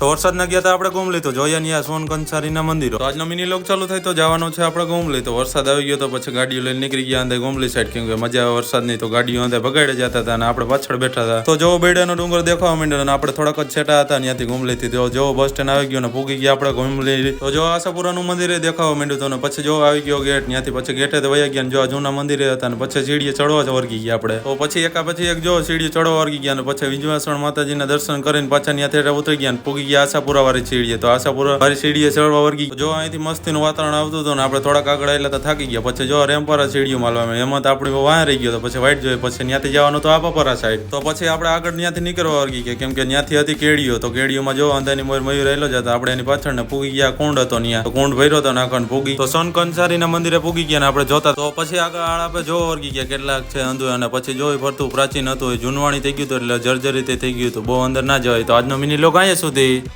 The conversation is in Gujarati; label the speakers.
Speaker 1: તો વરસાદના ગયા હતા આપણે ગુમલી તો નહીં આ સોન કંસારીના મંદિરો. તો આજનો મિની લોક ચાલુ થાય તો જવાનો છે આપણે ગુમલી તો વરસાદ આવી ગયો તો પછી ગાડીઓ લઈને નીકળી ગયા અંદર ગુમલી સાઈડ કેમ કે મજા આવે નહીં તો ગાડીઓ અંદર ભગાડે જતા હતા અને આપણે પાછળ બેઠા હતા. તો જો બેડાનો ડુંગર દેખાવા માંડ્યો અને આપણે થોડાક જ છેટા હતા ત્યાંથી ગુમલીથી તો જો બસ સ્ટેન્ડ આવી ગયો ને પૂગી ગયા આપણે ગુમલી તો જો આશાપુરાનું મંદિર દેખાવા માંડ્યું હતું ને પછી જો આવી ગયો ગેટ ત્યાંથી પછી ગેટે તો વયા ગયા જો આ જૂના મંદિરે હતા ને પછી સીડીએ ચડવા જ વર્ગી ગયા આપણે. તો પછી એકા પછી એક જો સીડીએ ચડવા વર્ગી ગયા ને પછી વિંજવાસણ માતાજીના દર્શન કરીને પાછા ત્યાંથી ઉતરી ગયા ને પૂગી ગયા આશાપુરા વાળી સીડીએ તો આશાપુરા વાળી સીડીએ ચડવા વર્ગી જો અહીંથી મસ્તીનું વાતાવરણ આવતું હતું ને, આપણે થોડાક આગળ આવેલા તો થાકી ગયા. પછી જો રેમ્પરા સીડીઓ માલવા એમાં તો આપણે વાહ રહી ગયો તો પછી વાઈટ જોઈએ. પછી ત્યાંથી જવાનું તો આપાપરા સાઈડ. તો પછી આપણે આગળ ત્યાંથી નીકળવા વર્ગી કે કેમ કે ત્યાંથી હતી કેડીઓ. તો કેડીઓમાં જો અંધાની મોર મયુર રહેલો જ હતો આપણે એની પાછળ ને પૂગી ગયા. કુંડ હતો ત્યાં તો કુંડ ભર્યો હતો નાખણ પૂગી. તો સોન કંસારીના મંદિરે પૂગી ગયા ને આપણે જોતા. તો પછી આગળ આપણે જો વર્ગી ગયા કેટલાક છે અંધુ અને પછી જોઈ ફરતું પ્રાચીન હતું જૂનવાણી થઈ ગયું હતું એટલે જર્જરી થઈ ગયું હતું. બહુ અંદર ના જવાય. તો આજનો મિની લોક અહીંયા સુધી